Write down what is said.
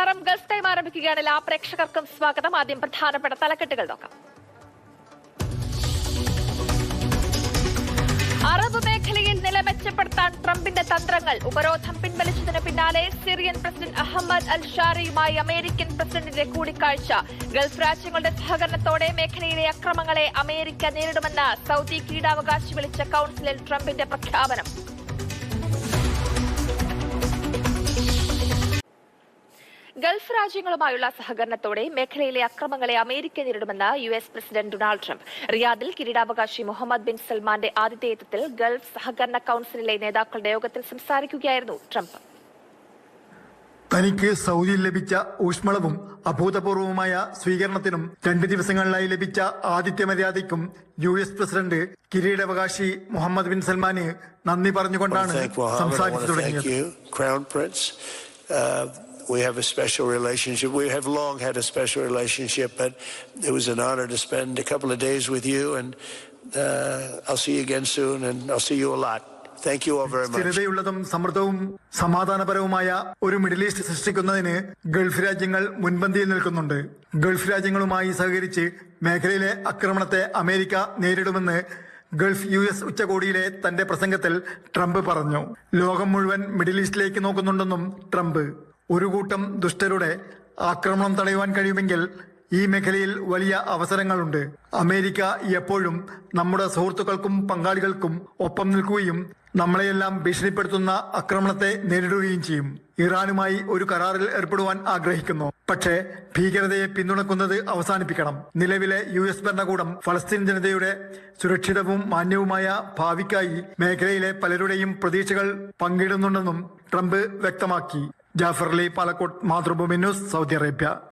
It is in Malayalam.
നമസ്കാരം ഗൾഫ് ടൈം ആരംഭിക്കുകയാണ് എല്ലാ പ്രേക്ഷകർക്കും സ്വാഗതം. ആദ്യം പ്രധാനപ്പെട്ട തലക്കെട്ടുകൾ നോക്കാം. അറബ് മേഖലയിൽ നില മെച്ചപ്പെടുത്താൻ ട്രംപിന്റെ തന്ത്രങ്ങൾ ഉപരോധം പിൻവലിച്ചതിന് പിന്നാലെ സിറിയൻ പ്രസിഡന്റ് അഹമ്മദ് അൽ ഷാറിയുമായി അമേരിക്കൻ പ്രസിഡന്റിന്റെ കൂടിക്കാഴ്ച. ഗൾഫ് രാജ്യങ്ങളുടെ സഹകരണത്തോടെ മേഖലയിലെ അക്രമങ്ങളെ അമേരിക്ക നേരിടുമെന്ന് സൌദി കീടാവകാശി വിളിച്ച കൌൺസിലിൽ ട്രംപിന്റെ പ്രഖ്യാപനം. ഗൾഫ് രാജ്യങ്ങളുമായുള്ള സഹകരണത്തോടെ മേഖലയിലെ അക്രമങ്ങളെ അമേരിക്ക നേരിടുമെന്ന് U S president Donald Trump. റിയാദിൽ കിരീടാവകാശി മുഹമ്മദ് ബിൻ സൽമാന്റെ ആതിഥേയത്വത്തിൽ ഗൾഫ് സഹകരണ കൌൺസിലിലെ നേതാക്കളുടെ യോഗത്തിൽ സംസാരിക്കുകയായിരുന്നു ട്രംപ്. തനിക്ക് സൗദിയിൽ ലഭിച്ച ഊഷ്മളവും അഭൂതപൂർവവുമായ സ്വീകരണത്തിനും രണ്ട് ദിവസങ്ങളിലായി ലഭിച്ച ആദിത്യ മര്യാദയ്ക്കും യു എസ് പ്രസിഡന്റ് കിരീടാവകാശി മുഹമ്മദ് ബിൻ സൽമാന് നന്ദി പറഞ്ഞുകൊണ്ടാണ് സംസാരിച്ചു തുടങ്ങിയത്. Uh, we have a special relationship. We have long had a special relationship, but it was an honor to spend a couple of days with you, and uh, I'll see you again soon, and I'll see you a lot. Thank you all very much. സ്ഥിരതയുള്ളതും സമൃദ്ധവും സമാധാനപരവുമായ ഒരു മിഡിൽ ഈസ്റ്റ് സൃഷ്ടിക്കുന്നതിന് ഗൾഫ് രാജ്യങ്ങൾ മുൻപന്തിയിൽ നിൽക്കുന്നുണ്ട് ഗൾഫ് രാജ്യങ്ങളുമായി സഹകരിച്ച് മേഖലയിലെ ആക്രമണത്തെ അമേരിക്ക നേരിടുമെന്ന് ഗൾഫ് യു എസ് ഉച്ചകോടിയിലെ തന്റെ പ്രസംഗത്തിൽ ട്രംപ് പറഞ്ഞു ലോകം മുഴുവൻ മിഡിൽ ഈസ്റ്റിലേക്ക് നോക്കുന്നുണ്ടെന്നും ട്രംപ് ഒരു കൂട്ടം ദുഷ്ടരുടെ ആക്രമണം തടയുവാൻ കഴിയുമെങ്കിൽ ഈ മേഖലയിൽ വലിയ അവസരങ്ങളുണ്ട്. അമേരിക്ക എപ്പോഴും നമ്മുടെ സുഹൃത്തുക്കൾക്കും പങ്കാളികൾക്കും ഒപ്പം നിൽക്കുകയും നമ്മളെയെല്ലാം ഭീഷണിപ്പെടുത്തുന്ന ആക്രമണത്തെ നേരിടുകയും ചെയ്യും. ഇറാനുമായി ഒരു കരാറിൽ ഏർപ്പെടുവാൻ ആഗ്രഹിക്കുന്നു. പക്ഷേ ഭീകരതയെ പിന്തുണക്കുന്നത് അവസാനിപ്പിക്കണം. നിലവിലെ യു എസ് ഭരണകൂടം ഫലസ്തീൻ ജനതയുടെ സുരക്ഷിതവും മാന്യവുമായ ഭാവിക്കായി മേഖലയിലെ പലരുടെയും പ്രതീക്ഷകൾ പങ്കിടുന്നുണ്ടെന്നും ട്രംപ് വ്യക്തമാക്കി. Jaffer Ali Palakkot Mathrubhumi news Saudi Arabia.